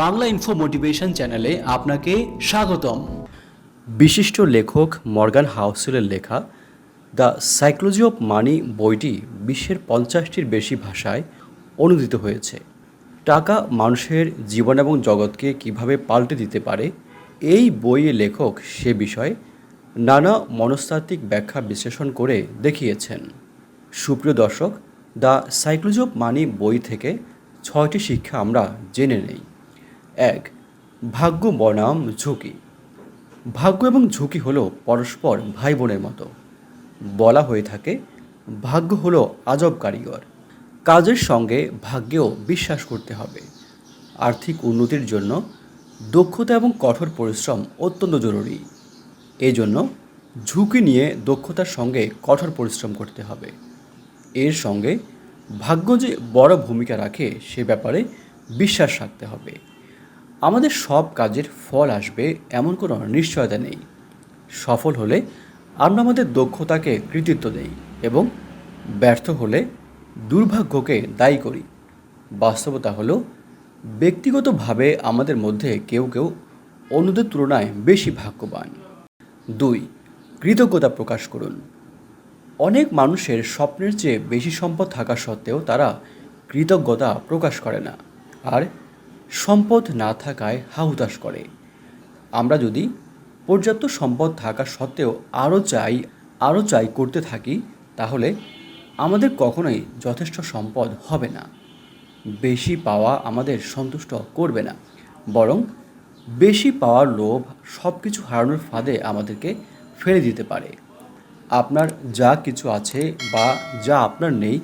Bangla info motivation চ্যানেলে আপনাকে স্বাগতম। বিশিষ্ট লেখক মর্গান হাউসেলের লেখা দ্য সাইকোলজি অফ মানি বইটি বিশ্বের পঞ্চাশটির বেশি ভাষায় অনুদিত হয়েছে। টাকা মানুষের জীবন এবং জগৎকে কীভাবে পাল্টে দিতে পারে, এই বইয়ে লেখক সে বিষয়ে নানা মনস্তাত্ত্বিক ব্যাখ্যা বিশ্লেষণ করে দেখিয়েছেন। সুপ্রিয় দর্শক, দ্য সাইকোলজি অফ মানি বই থেকে ছয়টি শিক্ষা আমরা জেনে নেই। এক, ভাগ্য, বনাম, ঝুঁকি। ভাগ্য এবং ঝুঁকি হলো পরস্পর ভাই বোনের মতো। বলা হয়ে থাকে, ভাগ্য হলো আজব কারিগর। কাজের সঙ্গে ভাগ্যেও বিশ্বাস করতে হবে। আর্থিক উন্নতির জন্য দক্ষতা এবং কঠোর পরিশ্রম অত্যন্ত জরুরি। এজন্য ঝুঁকি নিয়ে দক্ষতার সঙ্গে কঠোর পরিশ্রম করতে হবে। এর সঙ্গে ভাগ্য যে বড় ভূমিকা রাখে সে ব্যাপারে বিশ্বাস রাখতে হবে। আমাদের সব কাজের ফল আসবে এমন কোনো নিশ্চয়তা নেই। সফল হলে আমরা আমাদের দক্ষতাকে কৃতিত্ব দেই এবং ব্যর্থ হলে দুর্ভাগ্যকে দায়ী করি। বাস্তবতা হলো, ব্যক্তিগতভাবে আমাদের মধ্যে কেউ কেউ অন্যদের তুলনায় বেশি ভাগ্যবান। দুই, কৃতজ্ঞতা প্রকাশ করুন। অনেক মানুষের স্বপ্নের চেয়ে বেশি সম্পদ থাকা সত্ত্বেও তারা কৃতজ্ঞতা প্রকাশ করে না। আর সম্পদ না থাকায় হাহুতাশ করে। আমরা যদি পর্যাপ্ত সম্পদ থাকা সত্ত্বেও আরও চাই আরও চাই করতে থাকি, তাহলে আমাদের কখনোই যথেষ্ট সম্পদ হবে না। বেশি পাওয়া আমাদের সন্তুষ্ট করবে না। বরং বেশি পাওয়ার লোভ সব কিছু হারানোর ফাঁদে আমাদেরকে ফেলে দিতে পারে। আপনার যা কিছু আছে বা যা আপনার নেই,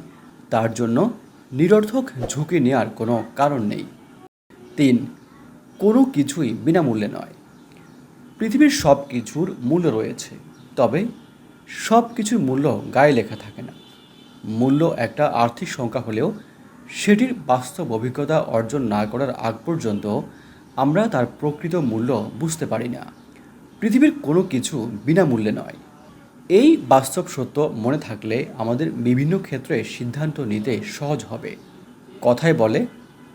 তার জন্য নিরর্থক ঝুঁকি নেওয়ার কোনো কারণ নেই। তিন, কোনো কিছুই বিনামূল্যে নয়। পৃথিবীর সব কিছুর মূল্য রয়েছে, তবে সব কিছুর মূল্য গায়ে লেখা থাকে না। মূল্য একটা আর্থিক সংখ্যা হলেও সেটির বাস্তব অভিজ্ঞতা অর্জন না করার আগ পর্যন্ত আমরা তার প্রকৃত মূল্য বুঝতে পারি না। পৃথিবীর কোনো কিছু বিনামূল্যে নয়। এই বাস্তব সত্য মনে থাকলে আমাদের বিভিন্ন ক্ষেত্রে সিদ্ধান্ত নিতে সহজ হবে। কথায় বলে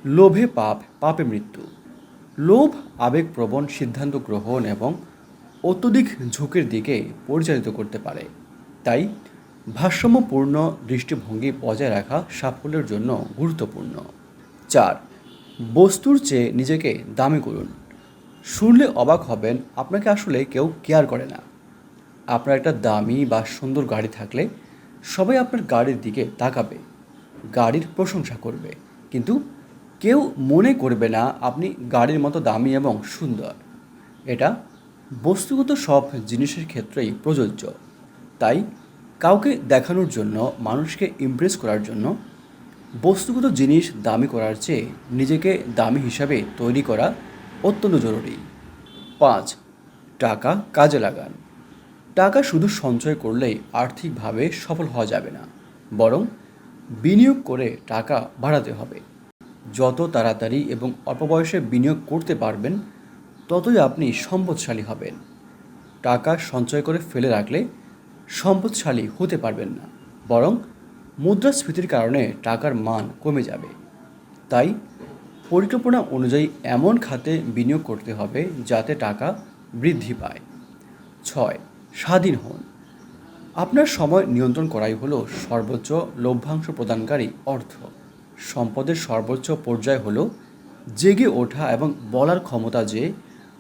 লোভে পাপ, পাপে মৃত্যু। লোভ আবেগপ্রবণ সিদ্ধান্ত গ্রহণ এবং অত্যধিক ঝুঁকির দিকে পরিচালিত করতে পারে। তাই ভারসাম্যপূর্ণ দৃষ্টিভঙ্গি বজায় রাখা সাফল্যের জন্য গুরুত্বপূর্ণ। চার, বস্তুর চেয়ে নিজেকে দামি করুন। শুনলে অবাক হবেন, আপনাকে আসলে কেউ কেয়ার করে না। আপনার একটা দামি বা সুন্দর গাড়ি থাকলে সবাই আপনার গাড়ির দিকে তাকাবে, গাড়ির প্রশংসা করবে। কিন্তু কেউ মনে করবে না আপনি গাড়ির মতো দামি এবং সুন্দর। এটা বস্তুগত সব জিনিসের ক্ষেত্রেই প্রযোজ্য। তাই কাউকে দেখানোর জন্য, মানুষকে ইমপ্রেস করার জন্য বস্তুগত জিনিস দামি করার চেয়ে নিজেকে দামি হিসাবে তৈরি করা অত্যন্ত জরুরি। পাঁচ, টাকা কাজে লাগান। টাকা শুধু সঞ্চয় করলেই আর্থিকভাবে সফল হওয়া যাবে না। বরং বিনিয়োগ করে টাকা বাড়াতে হবে। যত তাড়াতাড়ি এবং অল্প বয়সে বিনিয়োগ করতে পারবেন, ততই আপনি সম্পদশালী হবেন। টাকা সঞ্চয় করে ফেলে রাখলে সম্পদশালী হতে পারবেন না, বরং মুদ্রাস্ফীতির কারণে টাকার মান কমে যাবে। তাই পরিকল্পনা অনুযায়ী এমন খাতে বিনিয়োগ করতে হবে যাতে টাকা বৃদ্ধি পায়। ছয়, স্বাধীন হন। আপনার সময় নিয়ন্ত্রণ করাই হলো সর্বোচ্চ লভ্যাংশ প্রদানকারী অর্থ। সম্পদের সর্বোচ্চ পর্যায় হল জেগে ওঠা এবং বলার ক্ষমতা যে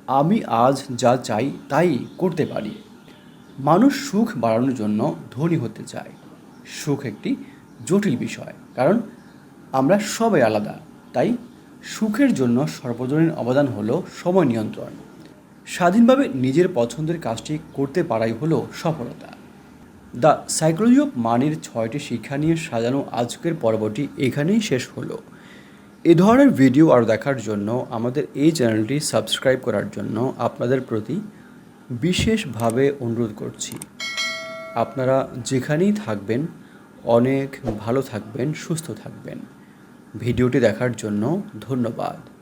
আমি আজ যা চাই তাই করতে পারি। মানুষ সুখ বাড়ানোর জন্য ধনী হতে চায়। সুখ একটি জটিল বিষয়, কারণ আমরা সবাই আলাদা। তাই সুখের জন্য সর্বজনীন অবদান হলো সময় নিয়ন্ত্রণ। স্বাধীনভাবে নিজের পছন্দের কাজটি করতে পারাই হলো সফলতা। দ্য সাইকোলজি অফ মানির ছয়টি শিক্ষা নিয়ে সাজানো আজকের পর্বটি এখানেই শেষ হলো। এ ধরনের ভিডিও আরও দেখার জন্য আমাদের এই চ্যানেলটি সাবস্ক্রাইব করার জন্য আপনাদের প্রতি বিশেষভাবে অনুরোধ করছি। আপনারা যেখানেই থাকবেন, অনেক ভালো থাকবেন, সুস্থ থাকবেন। ভিডিওটি দেখার জন্য ধন্যবাদ।